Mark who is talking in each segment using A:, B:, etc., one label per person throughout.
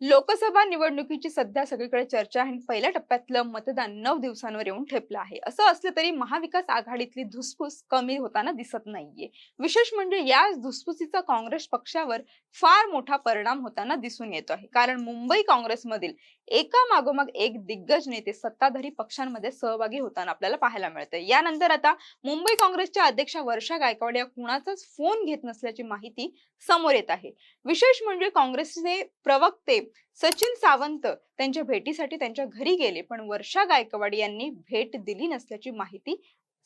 A: लोकसभा निवडणुकीची सध्या सगळीकडे चर्चा आहे आणि पहिल्या टप्प्यातलं मतदान नऊ दिवसांवर येऊन ठेपलं आहे. असं असलं तरी महाविकास आघाडीतली धुसफूस कमी होताना दिसत नाहीये. विशेष म्हणजे या धुसफुसीचा काँग्रेस पक्षावर फार मोठा परिणाम होताना दिसून येतो आहे. कारण मुंबई काँग्रेसमधील एका मागोमाग एक दिग्गज नेते सत्ताधारी पक्षांमध्ये सहभागी होताना आपल्याला पाहायला मिळतंय. यानंतर आता मुंबई काँग्रेसच्या अध्यक्षा वर्षा गायकवाड या कुणाचाच फोन घेत नसल्याची माहिती समोर येत आहे. विशेष म्हणजे काँग्रेसचे प्रवक्ते सचिन सावंत त्यांच्या भेटीसाठी त्यांच्या घरी गेले पण वर्षा गायकवाड यांनी भेट दिली नसल्याची माहिती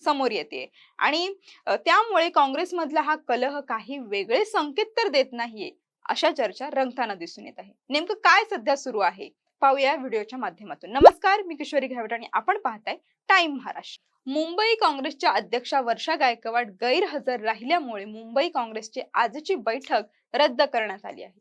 A: समोर येते आणि त्यामुळे काँग्रेसमधला हा कलह काही वेगळे संकेत तर देत नाहीये अशा चर्चा रंगताना दिसून येत आहे. नेमकं काय सध्या सुरू आहे? पाहूया व्हिडिओच्या माध्यमातून. नमस्कार मी किशोरी घावट आणि आपण पाहताय टाइम महाराष्ट्र. मुंबई काँग्रेसच्या अध्यक्षा वर्षा गायकवाड गैरहजर राहिल्यामुळे मुंबई काँग्रेसची आजची बैठक रद्द करण्यात आली आहे.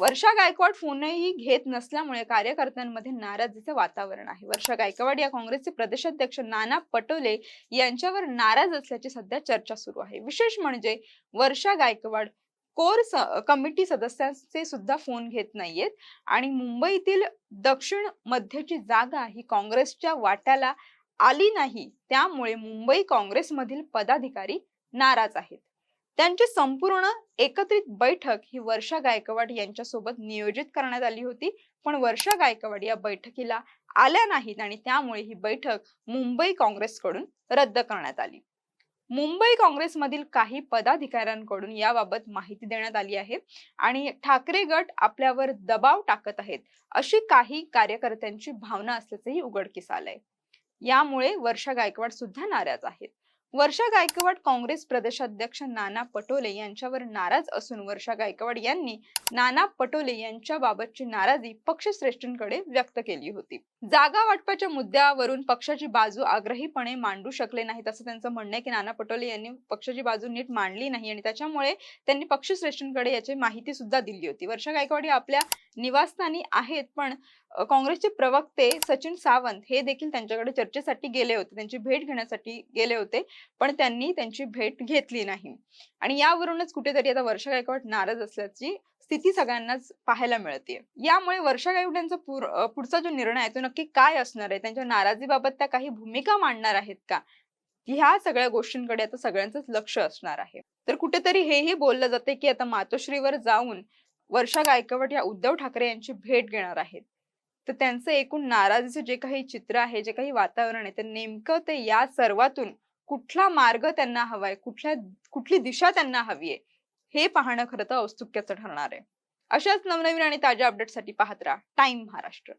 A: वर्षा गायकवाड फोनही घेत नसल्यामुळे कार्यकर्त्यांमध्ये नाराजीचं वातावरण आहे. वर्षा गायकवाड या काँग्रेसचे प्रदेशाध्यक्ष नाना पटोले यांच्यावर नाराज असल्याची सध्या चर्चा सुरू आहे. विशेष म्हणजे वर्षा गायकवाड कोर स- कमिटी सदस्यांचे सुद्धा फोन घेत नाहीयेत आणि मुंबईतील दक्षिण मध्यची जागा ही काँग्रेसच्या वाट्याला आली नाही. त्यामुळे मुंबई काँग्रेसमधील पदाधिकारी नाराज आहेत. त्यांची संपूर्ण एकत्रित बैठक ही वर्षा गायकवाड यांच्यासोबत नियोजित करण्यात आली होती. पण वर्षा गायकवाड या बैठकीला आल्या नाहीत आणि त्यामुळे ही बैठक मुंबई काँग्रेसकडून रद्द करण्यात आली. मुंबई काँग्रेसमधील काही पदाधिकाऱ्यांकडून याबाबत माहिती देण्यात आली आहे आणि ठाकरे गट आपल्यावर दबाव टाकत आहेत अशी काही कार्यकर्त्यांची भावना असल्याचंही उघडकीस आलंय. यामुळे वर्षा गायकवाड सुद्धा नाराज आहेत. वर्षा गायकवाड काँग्रेस प्रदेशाध्यक्ष नाना पटोले यांच्यावर नाराज असून वर्षा गायकवाड यांनी नाना पटोले यांच्या बाबतची नाराजी पक्षश्रेष्ठींकडे व्यक्त केली होती. जागा वाटपाच्या मुद्द्यावरून पक्षाची बाजू आग्रहीपणे मांडू शकले नाहीत असं त्यांचं म्हणणं आहे की नाना पटोले यांनी पक्षाची बाजू नीट मांडली नाही आणि त्याच्यामुळे त्यांनी पक्षश्रेष्ठींकडे याची माहिती सुद्धा दिली होती. वर्षा गायकवाड या आपल्या निवासस्थानी आहेत पण काँग्रेसचे प्रवक्ते सचिन सावंत हे देखील त्यांच्याकडे चर्चेसाठी गेले होते त्यांची भेट घेण्यासाठी गेले होते पण त्यांनी त्यांची भेट घेतली नाही. आणि यावरूनच कुठेतरी आता वर्षा गायकवाड नाराज असल्याची स्थिती सगळ्यांनाच पाहायला मिळते. यामुळे वर्षा गायकवाड यांचा पुढचा जो निर्णय आहे तो नक्की काय असणार आहे? त्यांच्या नाराजीबाबत त्या काही भूमिका मांडणार आहेत का? ह्या सगळ्या गोष्टींकडे आता सगळ्यांचंच लक्ष असणार आहे. तर कुठेतरी हेही बोललं जाते की आता मातोश्रीवर जाऊन वर्षा गायकवाड या उद्धव ठाकरे यांची भेट घेणार आहेत. तर त्यांचं एकूण नाराजीचं जे काही चित्र आहे जे काही वातावरण आहे तर नेमकं ते या सर्वातून कुठला मार्ग त्यांना हवाय कुठल्या कुठली दिशा त्यांना हवी आहे हे पाहणं खरं तर औत्सुक्याचं ठरणार आहे. अशाच नवनवीन आणि ताज्या अपडेटसाठी पाहत राहा. टाइम महाराष्ट्र.